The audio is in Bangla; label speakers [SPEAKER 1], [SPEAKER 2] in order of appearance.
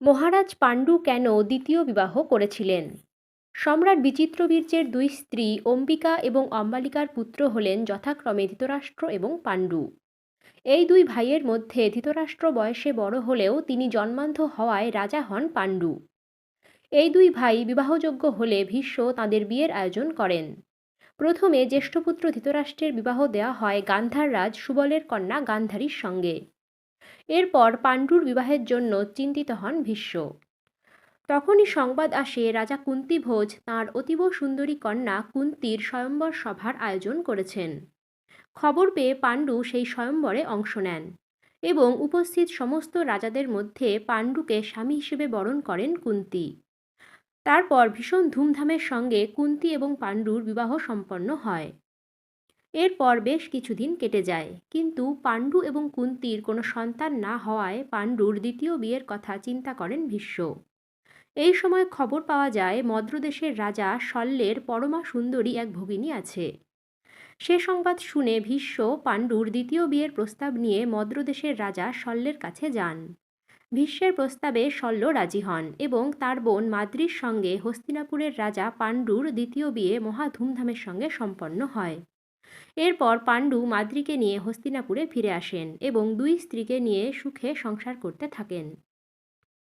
[SPEAKER 1] মহারাজ পাণ্ডু কেন দ্বিতীয় বিবাহ করেছিলেন? সম্রাট বিচিত্রবীর্যের দুই স্ত্রী অম্বিকা এবং অম্বালিকার পুত্র হলেন যথাক্রমে ধৃতরাষ্ট্র এবং পাণ্ডু। এই দুই ভাইয়ের মধ্যে ধৃতরাষ্ট্র বয়সে বড় হলেও তিনি জন্মান্ধ হওয়ায় রাজা হন পাণ্ডু। এই দুই ভাই বিবাহযোগ্য হলে ভীষ্ম তাঁদের বিয়ের আয়োজন করেন। প্রথমে জ্যেষ্ঠপুত্র ধৃতরাষ্ট্রের বিবাহ দেওয়া হয় গান্ধার রাজ সুবলের কন্যা গান্ধারীর সঙ্গে। এরপর পাণ্ডুর বিবাহের জন্য চিন্তিত হন ভীষ্ম। তখনই সংবাদ আসে রাজা কুন্তি ভোজ তাঁর অতীব সুন্দরী কন্যা কুন্তির স্বয়ম্বর সভার আয়োজন করেছেন। খবর পেয়ে পাণ্ডু সেই স্বয়ম্বরে অংশ নেন এবং উপস্থিত সমস্ত রাজাদের মধ্যে পাণ্ডুকে স্বামী হিসেবে বরণ করেন কুন্তি। তারপর ভীষণ ধুমধামের সঙ্গে কুন্তি এবং পাণ্ডুর বিবাহ সম্পন্ন হয়। এরপর বেশ কিছুদিন কেটে যায়। কিন্তু পাণ্ডু এবং কুন্তির কোনো সন্তান না হওয়ায় পাণ্ডুর দ্বিতীয় বিয়ের কথা চিন্তা করেন ভীষ্ম। এই সময় খবর পাওয়া যায়, মদ্রদেশের রাজা শল্যের পরমা সুন্দরী এক ভগিনী আছে। সে সংবাদ শুনে ভীষ্ম পাণ্ডুর দ্বিতীয় বিয়ের প্রস্তাব নিয়ে মদ্রদেশের রাজা শল্যের কাছে যান। ভীষ্মের প্রস্তাবে শল্য রাজি হন এবং তার বোন মাদ্রির সঙ্গে হস্তিনাপুরের রাজা পাণ্ডুর দ্বিতীয় বিয়ে মহা ধুমধামের সঙ্গে সম্পন্ন হয়। এরপর পাণ্ডু মাদ্রিকে নিয়ে হস্তিনাপুরে ফিরে আসেন এবং দুই স্ত্রীকে নিয়ে সুখে সংসার করতে থাকেন।